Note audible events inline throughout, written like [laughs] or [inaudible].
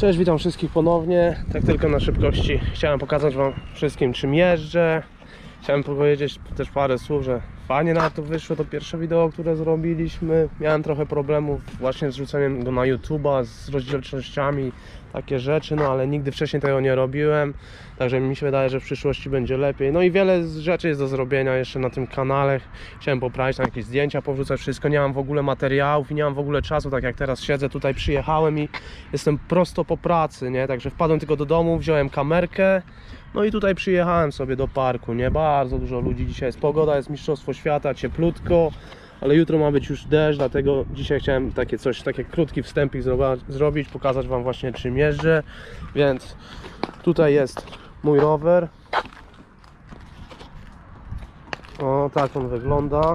Cześć, witam wszystkich ponownie. Tak tylko na szybkości chciałem pokazać Wam wszystkim czym jeżdżę. Chciałem powiedzieć też parę słów, że fajnie na to wyszło to pierwsze wideo, które zrobiliśmy. Miałem trochę problemów właśnie z rzuceniem go na YouTube'a, z rozdzielczościami, takie rzeczy, no ale nigdy wcześniej tego nie robiłem. Także mi się wydaje, że w przyszłości będzie lepiej. No i wiele rzeczy jest do zrobienia jeszcze na tym kanale. Chciałem poprawić tam jakieś zdjęcia, powrzucać wszystko. Nie mam w ogóle materiałów i nie mam w ogóle czasu, tak jak teraz siedzę tutaj, przyjechałem i jestem prosto po pracy, nie? Także wpadłem tylko do domu, wziąłem kamerkę. No i tutaj przyjechałem sobie do parku, nie? Bardzo dużo ludzi dzisiaj jest. Pogoda jest mistrzostwo świata, cieplutko, ale jutro ma być już deszcz, dlatego dzisiaj chciałem takie coś, taki krótki wstępik zrobić, pokazać Wam właśnie czym jeżdżę. Więc tutaj jest mój rower. O, tak on wygląda.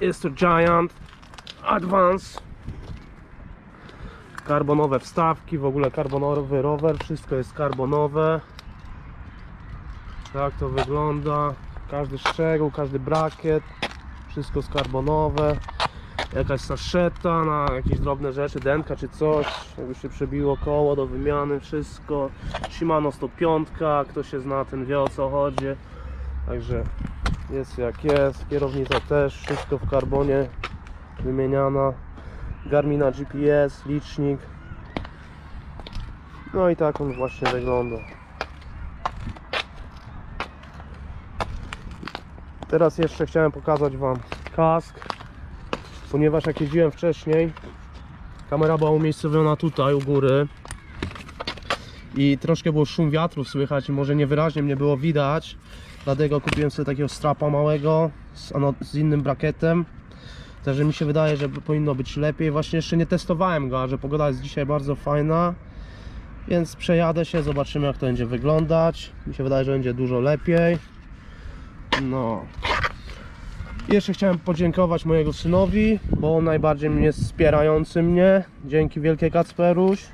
Jest to Giant Advance karbonowe wstawki, w ogóle karbonowy rower, wszystko jest karbonowe. Tak to wygląda. Każdy szczegół, każdy brakiet, wszystko skarbonowe. Jakaś saszeta na jakieś drobne rzeczy, denka czy coś, jakby się przebiło koło do wymiany, wszystko. Shimano 105, kto się zna, ten wie o co chodzi. Także jest jak jest, kierownica też, wszystko w karbonie wymieniana. Garmina GPS, licznik. No i tak on właśnie wygląda. Teraz jeszcze chciałem pokazać Wam kask, ponieważ jak jeździłem wcześniej, kamera była umiejscowiona tutaj u góry i troszkę było szum wiatru słychać i może niewyraźnie mnie było widać, dlatego kupiłem sobie takiego strapa małego z, z innym brakietem Także mi się wydaje, że powinno być lepiej. Właśnie jeszcze nie testowałem go, a że pogoda jest dzisiaj bardzo fajna. Więc przejadę się, zobaczymy jak to będzie wyglądać. Mi się wydaje, że będzie dużo lepiej. No. Jeszcze chciałem podziękować mojego synowi, bo on najbardziej mnie wspierający mnie. Dzięki wielkie Kacperuś.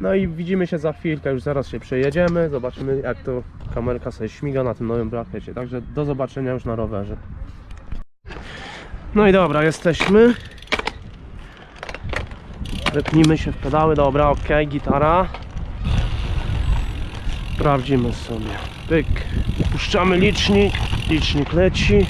No i widzimy się za chwilkę, już zaraz się przejedziemy. Zobaczymy jak to kamerka sobie śmiga na tym nowym brakecie. Także do zobaczenia już na rowerze. No i dobra, jesteśmy. Wepnijmy się w pedały, dobra, ok, gitara. Sprawdzimy sobie. Pyk. Puszczamy licznik. Licznik leci.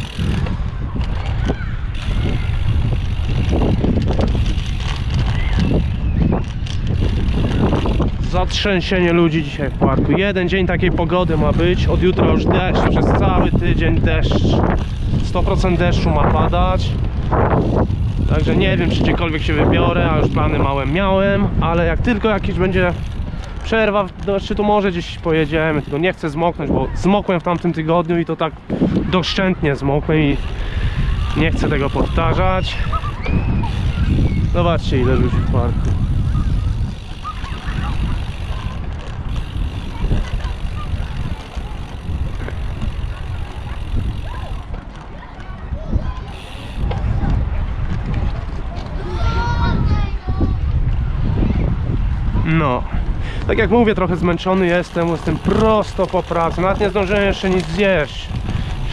Zatrzęsienie ludzi dzisiaj w parku. Jeden dzień takiej pogody ma być. Od jutra już deszcz. Przez cały tydzień deszcz. 100% deszczu ma padać. Także nie wiem, czy gdziekolwiek się wybiorę, a już plany małe miałem, ale jak tylko jakiś będzie przerwa do szczytu, może gdzieś pojedziemy, tylko nie chcę zmoknąć, bo zmokłem w tamtym tygodniu i to tak doszczętnie zmokłem i nie chcę tego powtarzać. Zobaczcie ile ludzi w parku. No. Tak jak mówię, trochę zmęczony jestem, jestem prosto po pracy. Nawet nie zdążyłem jeszcze nic zjeść.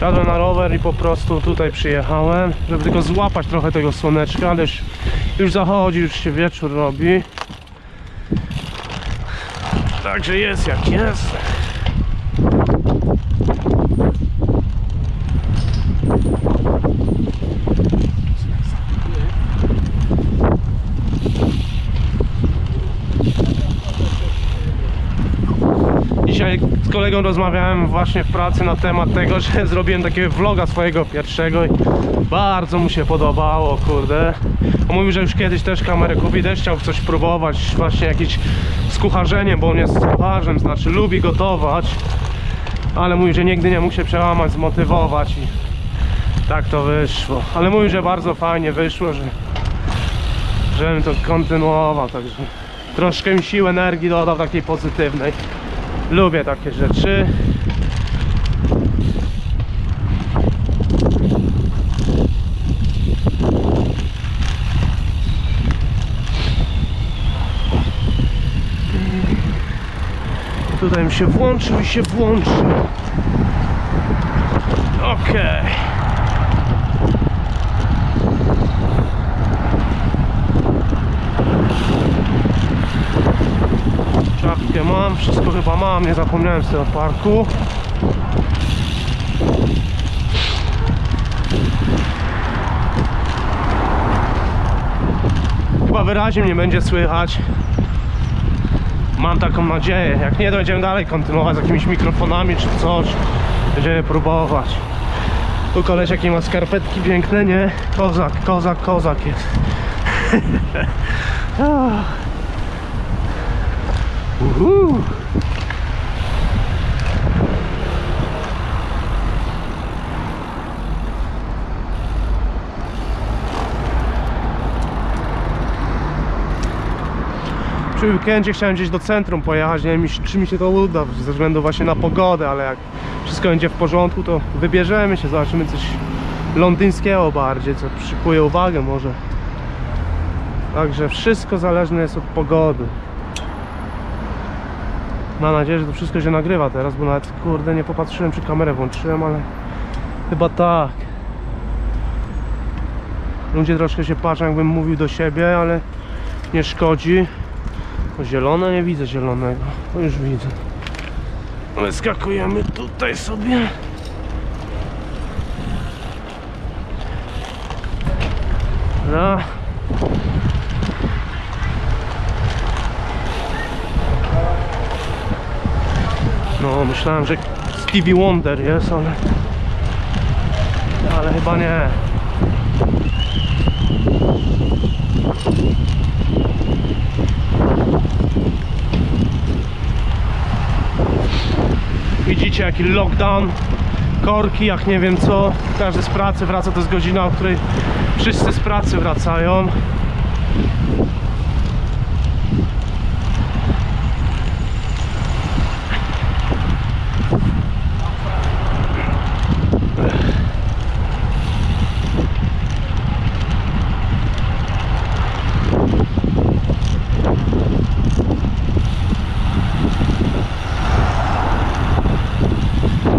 Siadłem na rower i po prostu tutaj przyjechałem, żeby tylko złapać trochę tego słoneczka, ale już, już zachodzi, już się wieczór robi. Także jest jak jest. Dzisiaj z kolegą rozmawiałem właśnie w pracy na temat tego, że [laughs] zrobiłem takiego vloga swojego pierwszego i bardzo mu się podobało, kurde. On mówił, że już kiedyś też kamerę kupi, też chciał coś próbować, właśnie jakiś z kucharzeniem, bo on jest kucharzem, znaczy lubi gotować, ale mówi, że nigdy nie mógł się przełamać, zmotywować i tak to wyszło. Ale mówił, że bardzo fajnie wyszło, że żebym to kontynuował, także troszkę mi sił, energii dodał takiej pozytywnej. Lubię takie rzeczy. Tutaj mi się włączył i się włączył. Okej. Apteczkę mam, wszystko chyba mam, nie zapomniałem z tego parku. Chyba wyraźnie mnie będzie słychać. Mam taką nadzieję. Jak nie, to będziemy dalej kontynuować z jakimiś mikrofonami czy coś. Będziemy próbować. Tu koleś jakie ma skarpetki piękne, nie? Kozak, kozak, kozak jest. [laughs] Uhu. Przy weekendzie chciałem gdzieś do centrum pojechać, nie wiem czy mi się to uda ze względu właśnie na pogodę, ale jak wszystko będzie w porządku to wybierzemy się, zobaczymy coś londyńskiego bardziej, co przykuje uwagę może. Także wszystko zależne jest od pogody. Mam nadzieję, że to wszystko się nagrywa teraz, bo nawet kurde nie popatrzyłem czy kamerę włączyłem, ale chyba tak. Ludzie troszkę się patrzą jakbym mówił do siebie, ale nie szkodzi. O, zielone? Nie widzę zielonego. O, już widzę. Ale skakujemy tutaj sobie. No. Myślałem, że Stevie Wonder jest, ale... Ale chyba nie. Widzicie jaki lockdown, korki, jak nie wiem co. Każdy z pracy wraca, to jest godzina, o której wszyscy z pracy wracają.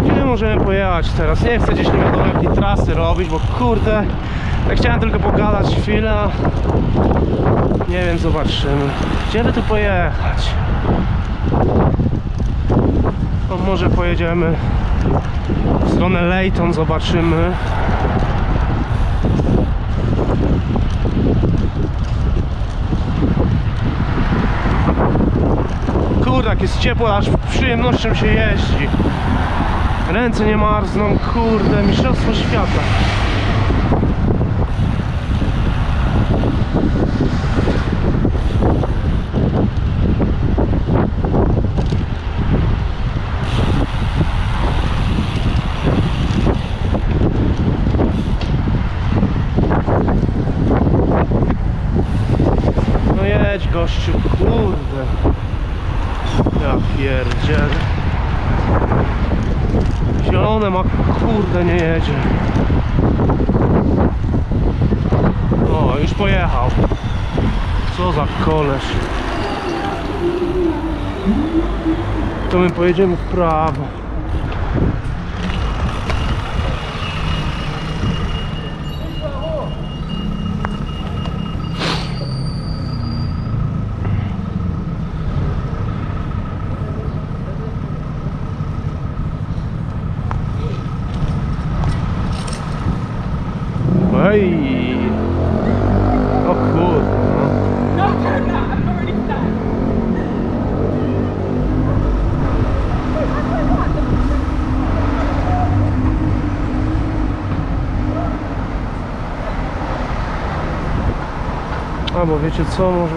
Gdzie pojechać teraz? Nie chcę gdzieś nie wiadomo jakiej trasy robić, bo kurde, ja chciałem tylko pogadać chwilę. Nie wiem, zobaczymy. Gdzie by tu pojechać? No, może pojedziemy w stronę Leyton, zobaczymy. Kurde, jak jest ciepło, aż przyjemnością się jeździ. Ręce nie marzną, kurde, mistrzostwo świata. No jedź gościu, kurde. Ja pierdzielę. Zielone ma, kurde, nie jedzie. O, już pojechał. Co za koleś. To my pojedziemy w prawo. Ej! O kurde, no. No, turn that. I'm already stuck. A bo wiecie co, może...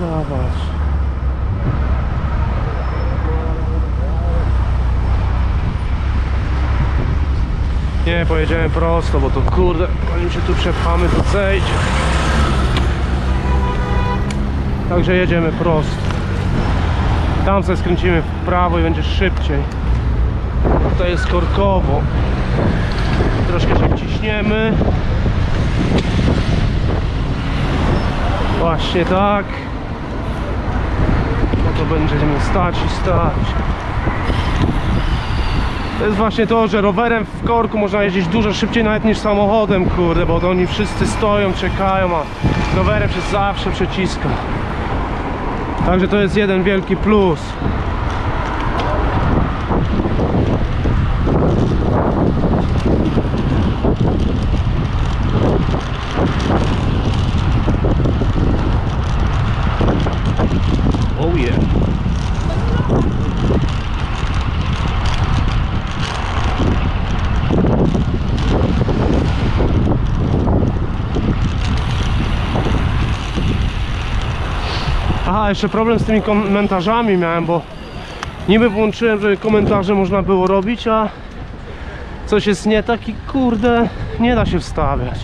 Dawać. Nie, pojedziemy prosto, bo to kurde, zanim się tu przepchamy, to zejdzie. Także jedziemy prosto. Tam sobie skręcimy w prawo i będzie szybciej. Tutaj jest korkowo. Troszkę się wciśniemy. Właśnie tak. No to będziemy stać i stać. To jest właśnie to, że rowerem w korku można jeździć dużo szybciej nawet niż samochodem, kurde, bo oni wszyscy stoją, czekają, a rowerem się zawsze przeciska. Także to jest jeden wielki plus. Oh yeah. Aha, jeszcze problem z tymi komentarzami miałem, bo niby włączyłem, że komentarze można było robić, a coś jest nie tak i kurde, nie da się wstawiać.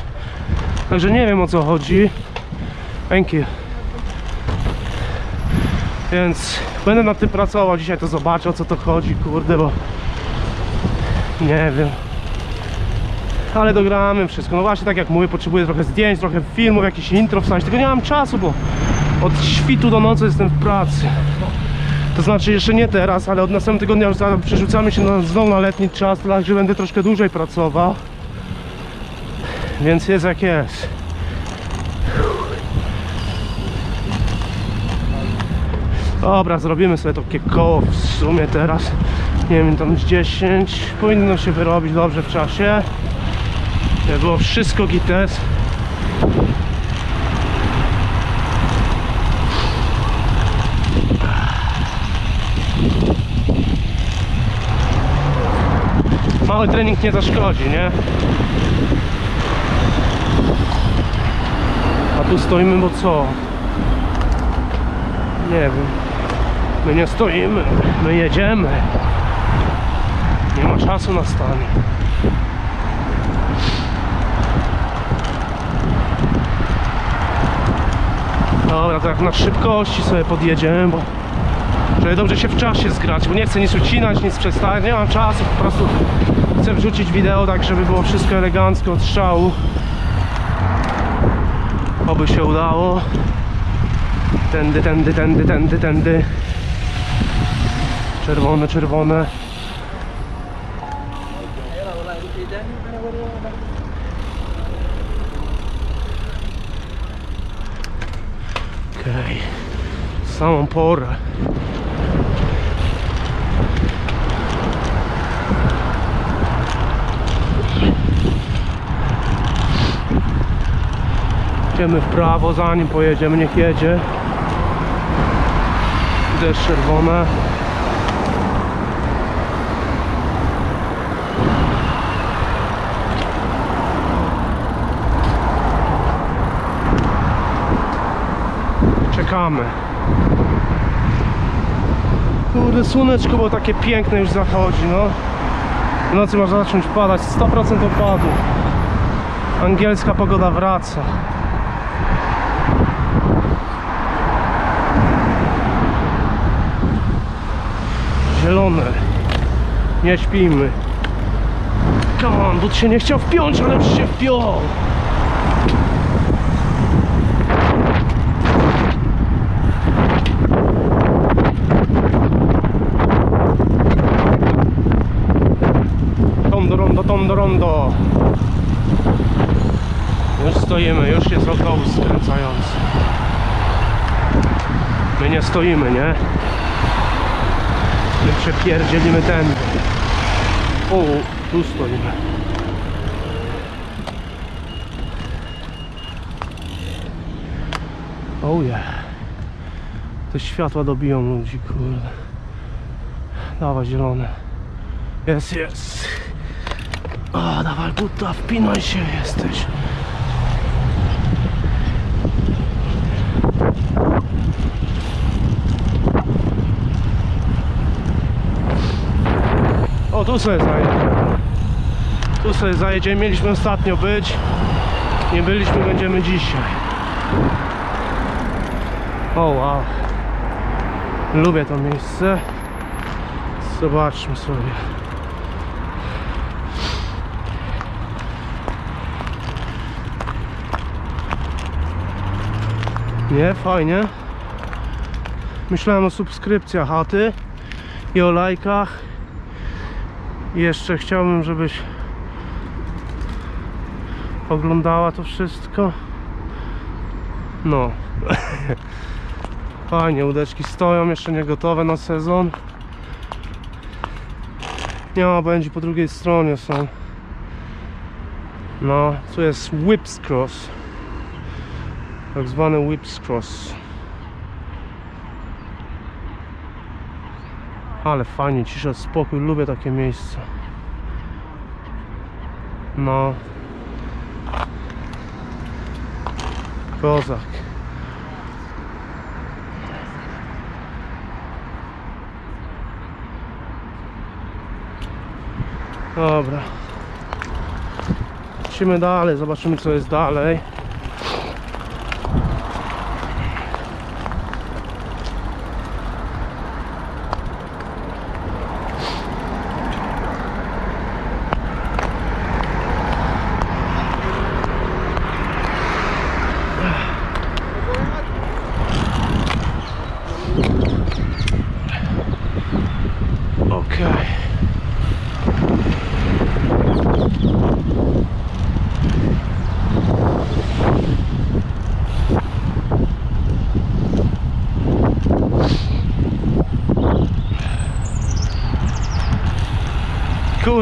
Także nie wiem o co chodzi. Thank you. Więc będę nad tym pracował, dzisiaj to zobaczę o co to chodzi, kurde, bo nie wiem. Ale dogramy wszystko. No właśnie tak jak mówię, potrzebuję trochę zdjęć, trochę filmów, jakieś intro wstać. Tylko nie mam czasu, bo od świtu do nocy jestem w pracy. To znaczy jeszcze nie teraz, ale od następnego tygodnia już przerzucamy się na, znowu na letni czas, także będę troszkę dłużej pracował. Więc jest jak jest. Dobra, zrobimy sobie takie koło w sumie teraz. Nie wiem, tam z 10. Powinno się wyrobić dobrze w czasie. Było wszystko gites. Mały trening nie zaszkodzi, nie? A tu stoimy, bo co? Nie wiem. My nie stoimy, my jedziemy. Nie ma czasu na stanie. Dobra, to jak na szybkości sobie podjedziemy, bo żeby dobrze się w czasie zgrać, bo nie chcę nic ucinać, nic przestawiać, nie mam czasu, po prostu chcę wrzucić wideo tak, żeby było wszystko elegancko od strzału. Oby się udało. Tędy, tędy, tędy, tędy, tędy. Czerwone, czerwone. Okej. W Samą porę. Idziemy w prawo, zanim pojedziemy, niech jedzie. Też czerwone. Czekamy. Kurde, słoneczko było takie piękne już zachodzi, no. W nocy może zacząć padać 100% opadu. Angielska pogoda wraca. Zielone. Nie śpimy. Come on, but się nie chciał wpiąć, ale już się wpiął. Tondo rondo, tondo rondo. Już stoimy, już jest autobus skręcający. My nie stoimy, nie? My przepierdzielimy ten. O, tu stoimy. Oh yeah. Te światła dobiją ludzi, kurde. Dawaj zielone. Jest, jest. O, dawaj buta, wpinaj się, jesteś. tu sobie zajedziemy. Tu sobie zajedziemy. Mieliśmy ostatnio być. Nie byliśmy, będziemy dzisiaj. O wow. Lubię to miejsce. Zobaczmy sobie. Nie, fajnie. Myślałem o subskrypcjach, a? I o lajkach. Jeszcze chciałbym, żebyś oglądała to wszystko. No. [laughs] Fajnie, łódeczki stoją, jeszcze nie gotowe na sezon. Nie ma będzie po drugiej stronie są. No, tu jest Whips Cross. Tak zwany Whips Cross. Ale fajnie, cisza, spokój, lubię takie miejsca. No. Kozak. Dobra. Lecimy dalej, zobaczymy co jest dalej.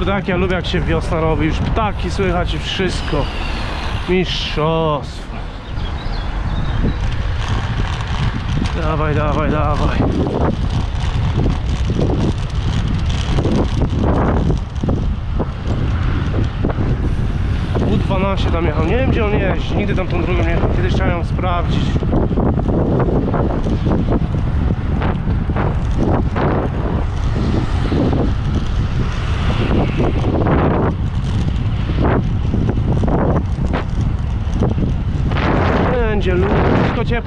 Kurde, jak ja lubię jak się wiosna robi, już ptaki słychać i wszystko. Mistrzostwo. Dawaj, dawaj, dawaj. U12 tam jechał, nie wiem gdzie on jeździ, nigdy tam tą drogą nie jechał, kiedyś chciałem sprawdzić. Będzie lód,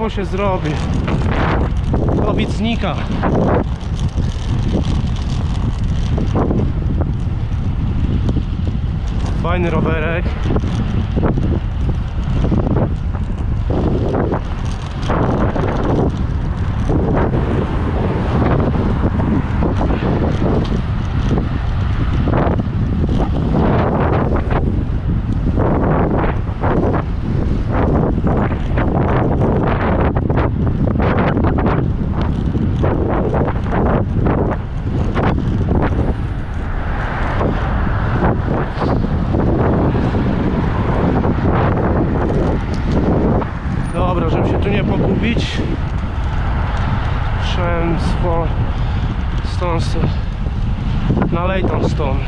ciepło się zrobi. COVID znika. Fajny rowerek. Dobra, żeby się tu nie pogubić. Szłem swo... stąd, stąd na Leytonstone.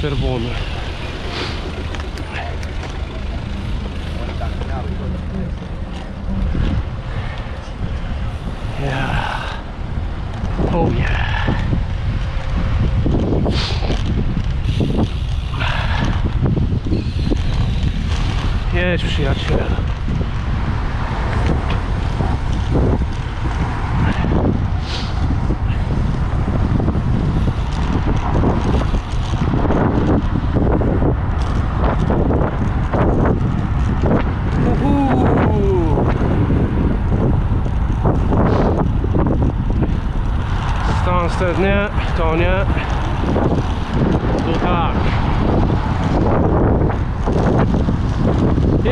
Czerwony. Yeah. Yeah. Jedź przyjaciel. Uhu. Stansted nie, to nie. Tu tak.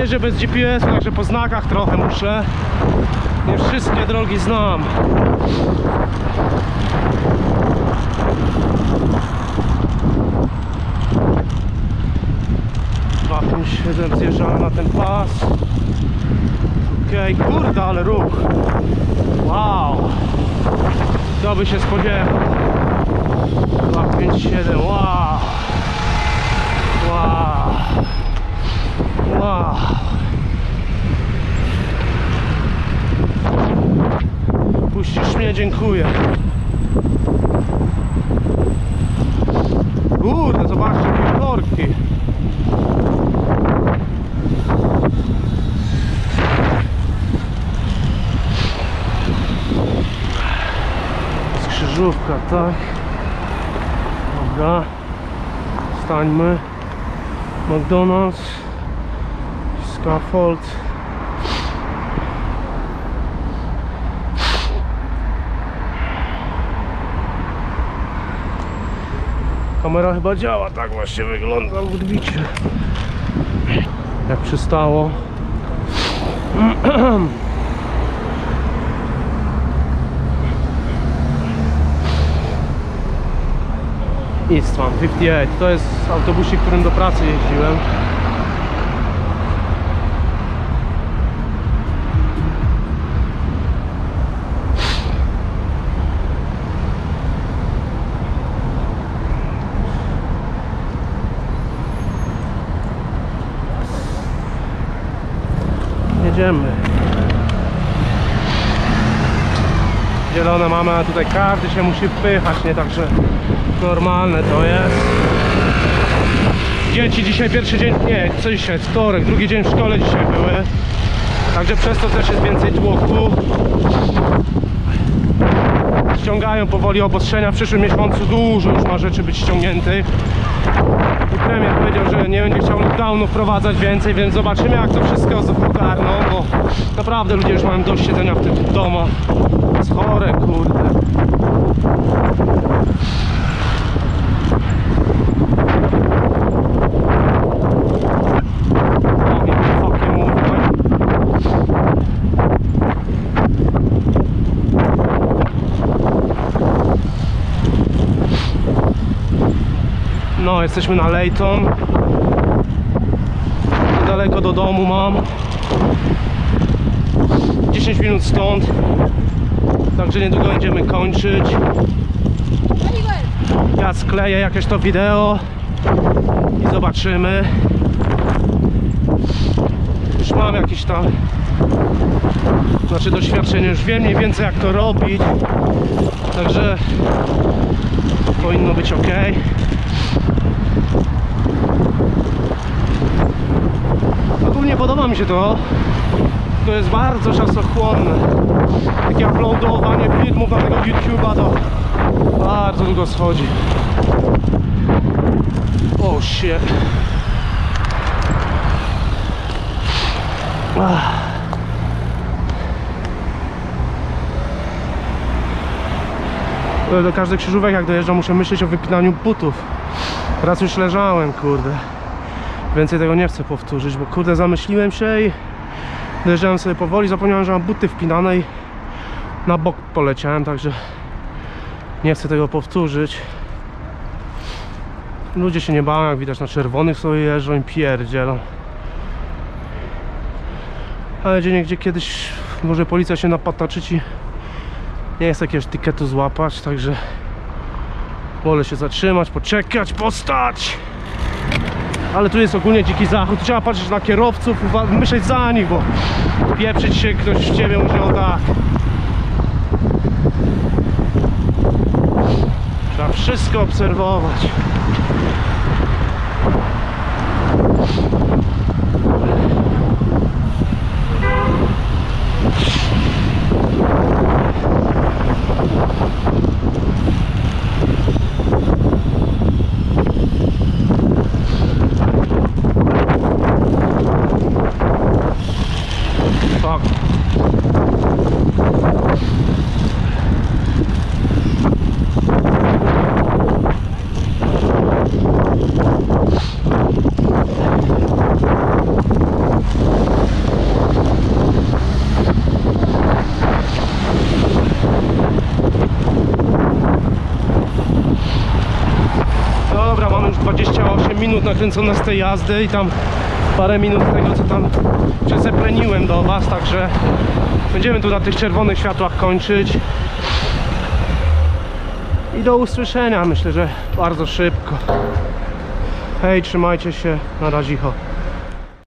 Jeżdżę bez GPS, także po znakach trochę muszę. Nie wszystkie drogi znam. Dwa, pięć, siedem, zjeżdżamy na ten pas. Okej, kurde, ale ruch. Wow. Kto by się spodziewał? 2, 5, 7, wow. Wow. Wow. Puścisz mnie, dziękuję. Kurde, zobaczcie jakie korki. Skrzyżówka, tak. Dobra. Stańmy. McDonald's, Scaffold. Kamera chyba działa, tak właśnie wygląda w odbiciu. Jak przystało. [clears throat] Eastman 58 to jest autobusik, którym do pracy jeździłem. Jedziemy. Zielone mamy, a tutaj każdy się musi wpychać, nie? Także normalne to jest. Dzieci dzisiaj pierwszy dzień, nie, co dzisiaj, wtorek, drugi dzień w szkole dzisiaj były. Także przez to też jest więcej tłoku. Ściągają powoli obostrzenia. W przyszłym miesiącu dużo już ma rzeczy być ściągniętych. I premier powiedział, że nie będzie chciał lockdownu wprowadzać więcej, więc zobaczymy jak to wszystko ogarną, bo naprawdę ludzie już mają dość siedzenia w tych domach. To jest chore, kurde. O, mi fucking mówię. No, jesteśmy na Leyton. Daleko do domu mam. 10 minut stąd. Także niedługo będziemy kończyć. Ja skleję jakieś to wideo i zobaczymy. Już mam jakieś tam znaczy doświadczenie, już wiem mniej więcej jak to robić. Także powinno być ok. Ogólnie podoba mi się to. To jest bardzo czasochłonne. Takie uploadowanie filmów na tego YouTube'a to bardzo długo schodzi. O oh, shit. Do każdych krzyżówek jak dojeżdżam muszę myśleć o wypinaniu butów. Raz już leżałem, kurde. Więcej tego nie chcę powtórzyć, bo kurde zamyśliłem się i dojeżdżałem sobie powoli, zapomniałem, że mam buty wpinane i na bok poleciałem, także nie chcę tego powtórzyć. Ludzie się nie bawią, jak widać na czerwonych sobie jeżdżą i pierdzielą. Ale gdzie niegdzie kiedyś może policja się napataczyć i nie chcę jakiegoś tiketu złapać, także wolę się zatrzymać, poczekać, postać. Ale tu jest ogólnie dziki zachód, trzeba patrzeć na kierowców, myśleć za nich, bo pieprzyć się ktoś w ciebie może o tak. Trzeba wszystko obserwować. Fuck. Dobra, mamy już 28 minut nakręcone z tej jazdy i tam parę minut tego, co tam przesepleniłem do Was, także będziemy tu na tych czerwonych światłach kończyć. I do usłyszenia, myślę, że bardzo szybko. Hej, trzymajcie się, na razie.